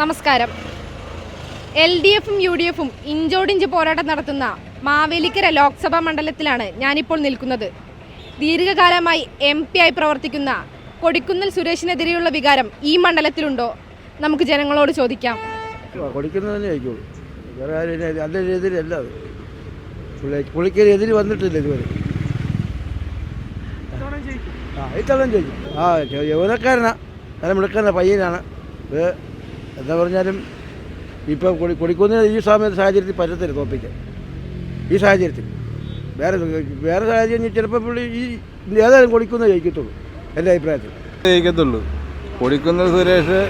നമസ്കാരം. L D എഫും U D എഫും ഇഞ്ചോടിഞ്ച് പോരാട്ടം നടത്തുന്ന മാവേലിക്കര ലോക്സഭാ മണ്ഡലത്തിലാണ് ഞാനിപ്പോൾ നിൽക്കുന്നത്. ദീർഘകാലമായി എം പി ആയി പ്രവർത്തിക്കുന്ന കൊടിക്കുന്നിൽ സുരേഷിനെതിരെയുള്ള വികാരം ഈ മണ്ഡലത്തിലുണ്ടോ? നമുക്ക് ജനങ്ങളോട് ചോദിക്കാം. കൊടുക്കുന്നതന്നെ ആയിക്കോളൂ വേറെ ആരും. നല്ല രീതിയിലല്ല അത്. പുള്ളി പുള്ളിക്കൊരു എതിര് വന്നിട്ടില്ല ഇതുവരെ. ആ ഇത്തവണ ചോദിക്കും ആ യൗവനക്കാരനാ. നല്ല മിടുക്കാരന പയ്യനാണ്. ഇത് എന്താ പറഞ്ഞാലും ഇപ്പോൾ കൊടി കൊടിക്കുന്ന ഈ സമയത്ത് സാഹചര്യത്തിൽ പറ്റത്തില്ല തോപ്പിക്കാൻ ഈ സാഹചര്യത്തിൽ. വേറെ വേറെ സാഹചര്യം ചിലപ്പോൾ പുള്ളി ഈ ഏതായാലും കൊടിക്കുന്ന ജയിക്കത്തുള്ളൂ. എന്റെ അഭിപ്രായത്തിൽ. ജയിക്കത്തുള്ളൂ. കൊടിക്കുന്ന സുരേഷ്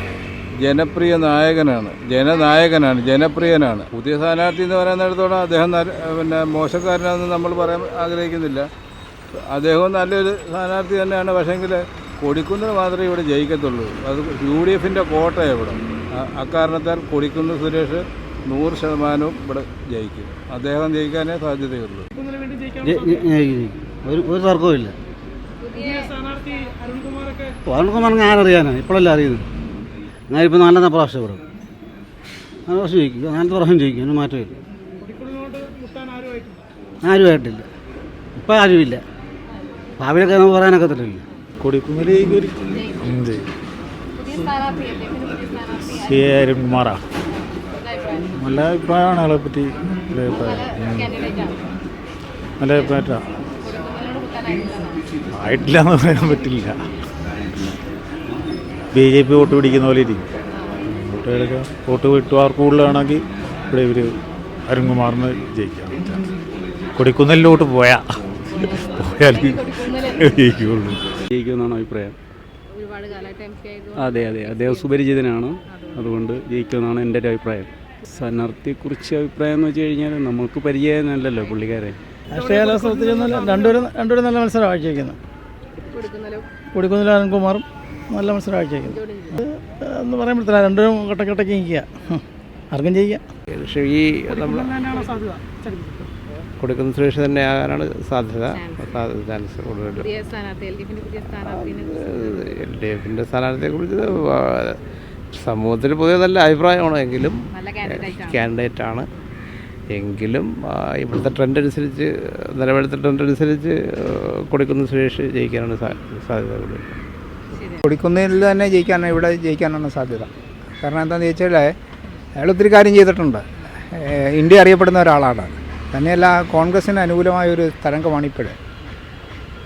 ജനപ്രിയ നായകനാണ്. ജനനായകനാണ് ജനപ്രിയനാണ്. പുതിയ സ്ഥാനാർത്ഥി എന്ന് പറയുന്നിടത്തോളം അദ്ദേഹം പിന്നെ മോശക്കാരനാണെന്ന് നമ്മൾ പറയാൻ ആഗ്രഹിക്കുന്നില്ല. അദ്ദേഹവും നല്ലൊരു സ്ഥാനാർത്ഥി തന്നെയാണ്. പക്ഷേങ്കിൽ കൊടിക്കുന്നത് മാത്രമേ ഇവിടെ ജയിക്കത്തുള്ളൂ. അത് യു ഡി എഫിന്റെ കോട്ടയാണ് ഇവിടെ. അക്കാരണത്താൽ കൊടിക്കുന്ന് സുരേഷ് നൂറ് ശതമാനവും ഇവിടെ ജയിക്കും. അദ്ദേഹം ജയിക്കാനേ സാധ്യതയുള്ളൂ. ഒരു ഒരു തർക്കവും ഇല്ല. അരുൺകുമാർ ഞാനറിയാനാ ഇപ്പോഴല്ല അറിയുന്നത്. ഞാനിപ്പോൾ നല്ല പ്രാവശ്യം ഇവിടെ നാല് പ്രാവശ്യം ജയിക്കും. നാലത്തെ പ്രാവശ്യം ജയിക്കും. അതിന് മാറ്റമില്ല ആരുമായിട്ടില്ല. ഇപ്പം ആരുമില്ല. ഭാവിയിലൊക്കെ നമുക്ക് പറയാനൊക്കത്തില്ല സി എ അരുൺകുമാറാ നല്ല അഭിപ്രായമാണ് ആളെ പറ്റി. നല്ല അഭിപ്രായം. നല്ല അഭിപ്രായമാണ് ആയിട്ടില്ല എന്ന് പറയാൻ പറ്റില്ല. ബി ജെ പി വോട്ട് പിടിക്കുന്ന പോലെ ഇരിക്കും. വോട്ട് എടുക്കുക വോട്ട് കിട്ടുവാർ കൂടുതലാണെങ്കിൽ ഇവിടെ ഇവർ അരുൺകുമാറിന് ജയിക്കാം. കൊടിക്കുന്നലിലോട്ട് പോയാ. പോയാൽ ജയിക്കുള്ളൂ. ജയിക്കുമെന്നാണ് അഭിപ്രായം. അതെ അതെ. അദ്ദേഹം സുപരിചിതനാണ്. അതുകൊണ്ട് ജയിക്കുമെന്നാണ് എന്റെ ഒരു അഭിപ്രായം. സ്ഥാനാർത്ഥിയെക്കുറിച്ച് അഭിപ്രായം എന്ന് വെച്ച് കഴിഞ്ഞാൽ നമുക്ക് പരിചയമല്ലല്ലോ പുള്ളിക്കാരെ. രാഷ്ട്രീയ കലാസത്തിൽ രണ്ടുപേരും രണ്ടുപേരും നല്ല മത്സരം കാഴ്ചവെക്കുന്നു കൊടിക്കുന്നിൽ അരുൺകുമാറും നല്ല മത്സരം കാഴ്ചവെക്കുന്നു എന്ന് പറയാൻ പറ്റില്ല രണ്ടുപേരും കട്ടക്കട്ടയ്ക്ക് നിൽക്കുക. ആർക്കും ജയിക്കാം. പക്ഷേ ഈ നമ്മൾ കൊടുക്കുന്ന സുരേഷ് തന്നെ ആകാനാണ് സാധ്യത. ചാൻസ് കൂടുതൽ. പുതിയ സ്ഥാനാർത്ഥി എൽ ഡി എഫിന്റെ സ്ഥാനാർത്ഥിയെ കുറിച്ച് എൽ ഡി എഫിന്റെ സ്ഥാനാർത്ഥിയെക്കുറിച്ച് സമൂഹത്തിൽ പൊതുവെ നല്ല അഭിപ്രായമാണ് എങ്കിലും നല്ല കാൻഡിഡേറ്റ് കാൻഡിഡേറ്റ് ആണ്. എങ്കിലും ഇവിടുത്തെ ട്രെൻഡ് അനുസരിച്ച് നിലവിലത്തെ ട്രെൻഡ് അനുസരിച്ച് കൊടുക്കുന്ന സുരേഷ് ജയിക്കാനാണ് സാധ്യത കൂടുതൽ. കൊടുക്കുന്നതിൽ തന്നെ ജയിക്കാനാണ് ഇവിടെ ജയിക്കാനാണ് സാധ്യത. കാരണം എന്താണെന്ന് ചോദിച്ചാൽ അയാൾ ഒത്തിരി കാര്യം ചെയ്തിട്ടുണ്ട്. ഇന്ത്യ അറിയപ്പെടുന്ന ഒരാളാണ്. തന്നെയല്ല കോൺഗ്രസിന് അനുകൂലമായ ഒരു തരംഗമാണ് ഇപ്പോഴേ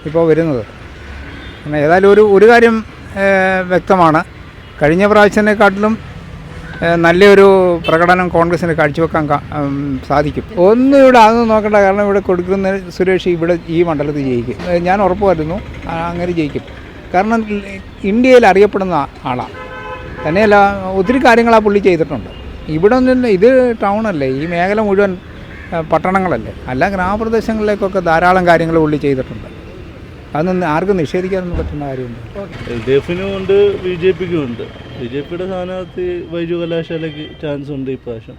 ഇപ്പോൾ വരുന്നത്. ഏതായാലും ഒരു ഒരു കാര്യം വ്യക്തമാണ്. കഴിഞ്ഞ പ്രാവശ്യത്തിനെക്കാട്ടിലും നല്ലൊരു പ്രകടനം കോൺഗ്രസിന് കാഴ്ചവെക്കാൻ സാധിക്കും. ഒന്നും ഇവിടെ അതൊന്നും നോക്കേണ്ട കാരണം ഇവിടെ കൊടുക്കുന്ന സുരേഷ് ഇവിടെ ഈ മണ്ഡലത്തിൽ ജയിക്കും. ഞാൻ ഉറപ്പ് വരുന്നു അങ്ങനെ ജയിക്കും. കാരണം ഇന്ത്യയിൽ അറിയപ്പെടുന്ന ആളാണ് തന്നെയല്ല ഒത്തിരി കാര്യങ്ങൾ ആ പുള്ളി ചെയ്തിട്ടുണ്ട്. ഇവിടെ നിന്ന് ഇത് ടൗണല്ലേ ഈ മേഖല മുഴുവൻ പട്ടണങ്ങളല്ലേ. അല്ല ഗ്രാമപ്രദേശങ്ങളിലേക്കൊക്കെ ധാരാളം കാര്യങ്ങൾ പുള്ളി ചെയ്തിട്ടുണ്ട്. അതൊന്നും ആർക്കും നിഷേധിക്കാനൊന്നും പറ്റുന്ന കാര്യമുണ്ട് എൽ ഡി എഫിനും ഉണ്ട് ബി ജെ പിക്കും ഉണ്ട് ബി ജെ പിയുടെ സ്ഥാനാർത്ഥി വൈദ്യു കലാശാലയ്ക്ക് ചാൻസ് ഉണ്ട് ഇപ്രാവശ്യം.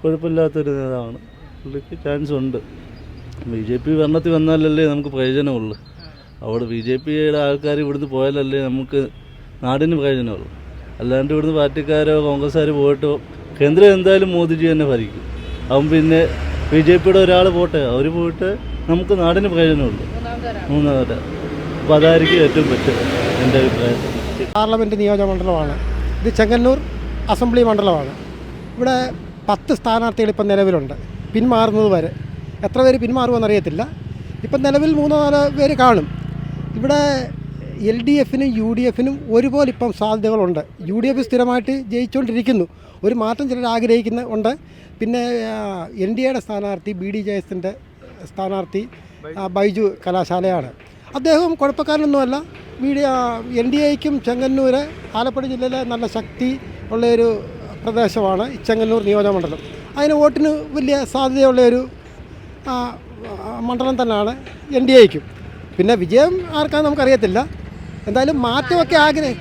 കുഴപ്പമില്ലാത്തൊരു നേതാവാണ്. പുള്ളിക്ക് ചാൻസ് ഉണ്ട്. ബി ജെ പി ഭരണത്തിൽ വന്നാലല്ലേ നമുക്ക് പ്രയോജനമുള്ളൂ. അവിടെ ബി ജെ പിയുടെ ആൾക്കാർ ഇവിടുന്ന് പോയാലല്ലേ നമുക്ക് നാടിന് പ്രയോജനമുള്ളൂ. അല്ലാണ്ട് ഇവിടുന്ന് പാർട്ടിക്കാരോ കോൺഗ്രസ്സുകാർ പോയിട്ടോ കേന്ദ്രം എന്തായാലും മോദിജി തന്നെ ഭരിക്കും. അവൻ പിന്നെ ബി ജെ പിയുടെ ഒരാൾ പോട്ടെ അവർ പോയിട്ട് നമുക്ക് നാടിന് പ്രയോജനമുള്ളൂ. മൂന്നാമത്തെ അപ്പോൾ അതായിരിക്കും ഏറ്റവും പറ്റുക എന്റെ അഭിപ്രായത്തിൽ പാർലമെന്റ് നിയോജക മണ്ഡലമാണ്. ഇത് ചെങ്ങന്നൂർ അസംബ്ലി മണ്ഡലമാണ്. ഇവിടെ പത്ത് സ്ഥാനാർത്ഥികൾ ഇപ്പം നിലവിലുണ്ട്. പിന്മാറുന്നത് വരെ. എത്ര പേര് പിന്മാറുമെന്ന് അറിയത്തില്ല. ഇപ്പം നിലവിൽ മൂന്നോ നാലോ പേര് കാണും. ഇവിടെ എൽ ഡി എഫിനും യു ഡി എഫിനും ഒരുപോലെ ഇപ്പം സാധ്യതകളുണ്ട്. യു ഡി എഫ് സ്ഥിരമായിട്ട് ജയിച്ചുകൊണ്ടിരിക്കുന്നു. ഒരു മാറ്റം ചിലർ ആഗ്രഹിക്കുന്ന ഉണ്ട്. പിന്നെ എൻ ഡി എയുടെ സ്ഥാനാർത്ഥി ബി ഡി ജെ എസിന്റെ സ്ഥാനാർത്ഥി ബൈജു കലാശാലയാണ്. അദ്ദേഹം കുഴപ്പക്കാരനൊന്നുമല്ല. മീഡിയ എൻ ഡി എക്കും ചെങ്ങന്നൂർ ആലപ്പുഴ ജില്ലയിലെ നല്ല ശക്തി ഉള്ളൊരു പ്രദേശമാണ് ചെങ്ങന്നൂർ നിയോജകമണ്ഡലം. അതിന് വോട്ടിന് വലിയ സാധ്യതയുള്ളൊരു മണ്ഡലം തന്നെയാണ് എൻ ഡി എക്കും പിന്നെ വിജയം ആർക്കാന്ന് നമുക്കറിയത്തില്ല. എന്തായാലും മാറ്റമൊക്കെ ആഗ്രഹം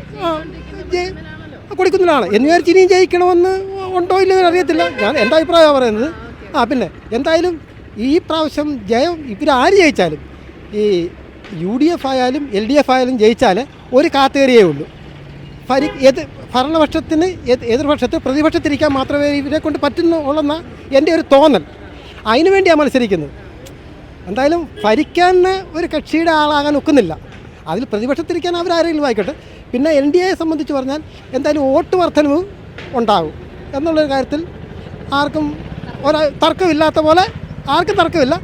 കൊടുക്കുന്നതാണ് എന്ന് വിചാരിച്ച് ഇനിയും ജയിക്കണമെന്ന് ഉണ്ടോ ഇല്ലെന്ന് അറിയത്തില്ല. ഞാൻ എന്റെ അഭിപ്രായമാണ് പറയുന്നത്. ആ പിന്നെ എന്തായാലും ഈ പ്രാവശ്യം ജയം ഇവരാര് ജയിച്ചാലും ഈ യു ഡി എഫ് ആയാലും എൽ ഡി എഫ് ആയാലും ജയിച്ചാൽ ഒരു കാത്തേറിയേ ഉള്ളൂ. ഫരി ഏത് ഭരണപക്ഷത്തിന് എതിർപക്ഷത്ത് പ്രതിപക്ഷത്തിരിക്കാൻ മാത്രമേ ഇവരെ കൊണ്ട് പറ്റുന്നുള്ളെന്ന എന്റെ ഒരു തോന്നൽ. അതിനു വേണ്ടിയാണ് മത്സരിക്കുന്നത്. എന്തായാലും ഭരിക്കാൻ ഒരു കക്ഷിയുടെ ആളാകാൻ ഒക്കുന്നില്ല. അതിൽ പ്രതിപക്ഷത്തിരിക്കാൻ അവരാരെങ്കിലും ആയിക്കോട്ടെ. പിന്നെ എൻ ഡി എയെ സംബന്ധിച്ച് പറഞ്ഞാൽ എന്തായാലും വോട്ട് വർധനവ് ഉണ്ടാകും. എന്നുള്ളൊരു കാര്യത്തിൽ ആർക്കും ഒരു തർക്കമില്ലാത്ത പോലെ ആർക്കും തർക്കമില്ല.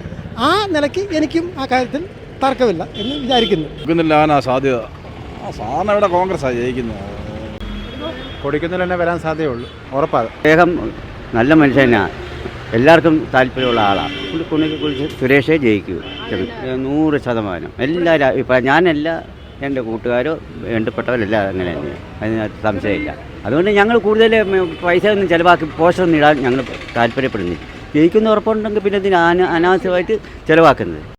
ആ നിലയ്ക്ക് എനിക്കും ആ കാര്യത്തിൽ തർക്കമില്ല എന്ന് വിചാരിക്കുന്നു. കൊടുക്കുന്നില്ലാനാ സാധ്യത? ആ ഇവിടെ കോൺഗ്രസ്സാണ് ജയിക്കുന്നത്. കൊടിക്കുന്നിൽ തന്നെ വരാൻ സാധ്യതയുള്ളൂ. ഉറപ്പാണ് അദ്ദേഹം നല്ല മനുഷ്യനാണ് എല്ലാവർക്കും താല്പര്യമുള്ള ആളാണ് കുണിക്ക് കുറിച്ച് സുരേഷേ ജയിക്കൂ. നൂറ് ശതമാനം. എല്ലാവരും ഇപ്പം ഞാനല്ല എന്റെ കൂട്ടുകാരോ വേണ്ടപ്പെട്ടവരെല്ലാം അങ്ങനെ തന്നെയാണ് അതിനകത്ത് സംശയമില്ല. അതുകൊണ്ട് ഞങ്ങൾ കൂടുതൽ പൈസ ഒന്നും ചിലവാക്കി പോസ്റ്ററൊന്നും ഇടാൻ ഞങ്ങൾ താല്പര്യപ്പെടുന്നില്ല. ജയിക്കുന്ന ഉറപ്പുണ്ടെങ്കിൽ പിന്നെ ഇതിന് അനാ അനാവശ്യമായിട്ട് ചിലവാക്കുന്നത്.